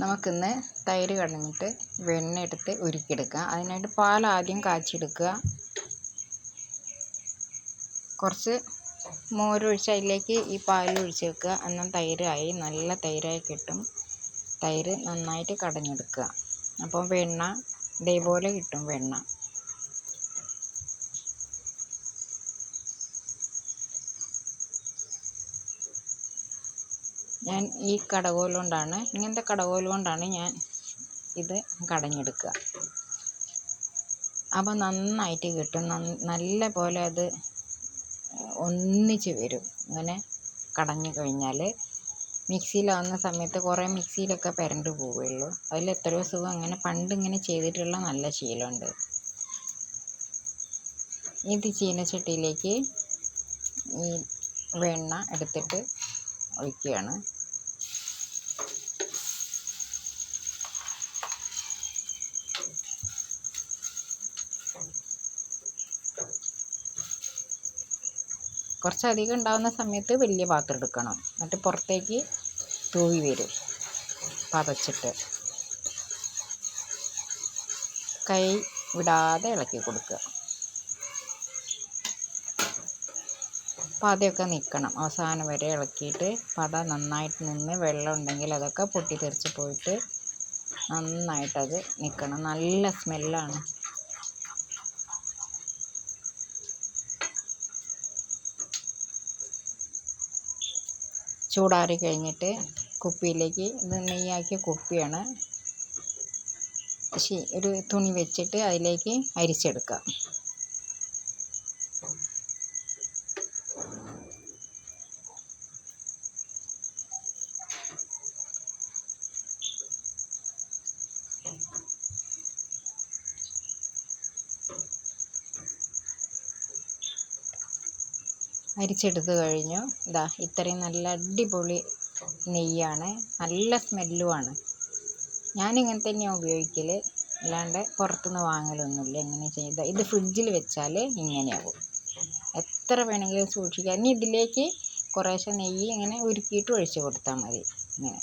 നമുക്കിന്ന് തൈര് കടഞ്ഞിട്ട് വെണ്ണ എടുത്ത് ഉരുക്കിയെടുക്കാം അതിനായിട്ട് പാൽ ആദ്യം കാച്ചിയെടുക്കുക. കുറച്ച് മോരൊഴിച്ച് അതിലേക്ക് ഈ പാൽ ഒഴിച്ച് വെക്കുക. എന്നാൽ തൈരായി നല്ല തൈരായി കിട്ടും. തൈര് നന്നായിട്ട് കടഞ്ഞെടുക്കുക. അപ്പോൾ വെണ്ണ ഇതേപോലെ കിട്ടും വെണ്ണ. ഞാൻ ഈ കടകോൽ കൊണ്ടാണ് ഇങ്ങനത്തെ കടകോൽ കൊണ്ടാണ് ഞാൻ ഇത് കടഞ്ഞെടുക്കുക. അപ്പോൾ നന്നായിട്ട് കിട്ടും. നല്ല പോലെ അത് ഒന്നിച്ച് വരും. ഇങ്ങനെ കടഞ്ഞു കഴിഞ്ഞാൽ മിക്സിയിലാവുന്ന സമയത്ത് കുറേ മിക്സിയിലൊക്കെ പെരണ്ട് പോവുകയുള്ളൂ. അതിൽ എത്രയോ സുഖം അങ്ങനെ പണ്ട് ഇങ്ങനെ ചെയ്തിട്ടുള്ള നല്ല ശീലമുണ്ട്. ഇത് ചീനച്ചട്ടിയിലേക്ക് ഈ വെണ്ണ എടുത്തിട്ട് ഒഴിക്കുകയാണ്. കുറച്ചധികം ഉണ്ടാകുന്ന സമയത്ത് വലിയ പാത്രം എടുക്കണം. എന്നിട്ട് പുറത്തേക്ക് തൂവി വരും. പതച്ചിട്ട്. കൈ വിടാതെ ഇളക്കി കൊടുക്കുക. പതയൊക്കെ നിൽക്കണം. അവസാനം വരെ ഇളക്കിയിട്ട് പത നന്നായിട്ട് നിന്ന് വെള്ളം ഉണ്ടെങ്കിൽ അതൊക്കെ പൊട്ടിത്തെറിച്ച് പോയിട്ട് നന്നായിട്ടത് നിൽക്കണം. നല്ല സ്മെല്ലാണ് ചൂടാറി കഴിഞ്ഞിട്ട് കുപ്പിയിലേക്ക് ഇത് നെയ്യാക്കിയ കുപ്പിയാണ്. ഒരു തുണി വെച്ചിട്ട് അതിലേക്ക് അരിച്ചെടുക്കാം. അരിച്ചെടുത്ത് കഴിഞ്ഞു. ഇതാ ഇത്രയും നല്ല അടിപൊളി നെയ്യാണ്. നല്ല സ്മെല്ലുമാണ്. ഞാനിങ്ങനെ തന്നെയാണ് ഉപയോഗിക്കൽ അല്ലാണ്ട് പുറത്തുനിന്ന് വാങ്ങലൊന്നുമില്ല. ഇങ്ങനെ ചെയ്ത ഇത് ഫ്രിഡ്ജിൽ വെച്ചാൽ ഇങ്ങനെയാവും. എത്ര വേണമെങ്കിലും സൂക്ഷിക്കാം. ഇനി ഇതിലേക്ക് കുറേശ്ശെ നെയ്യ് ഇങ്ങനെ ഉരുക്കിയിട്ട് ഒഴിച്ച് കൊടുത്താൽ മതി. ഇങ്ങനെ.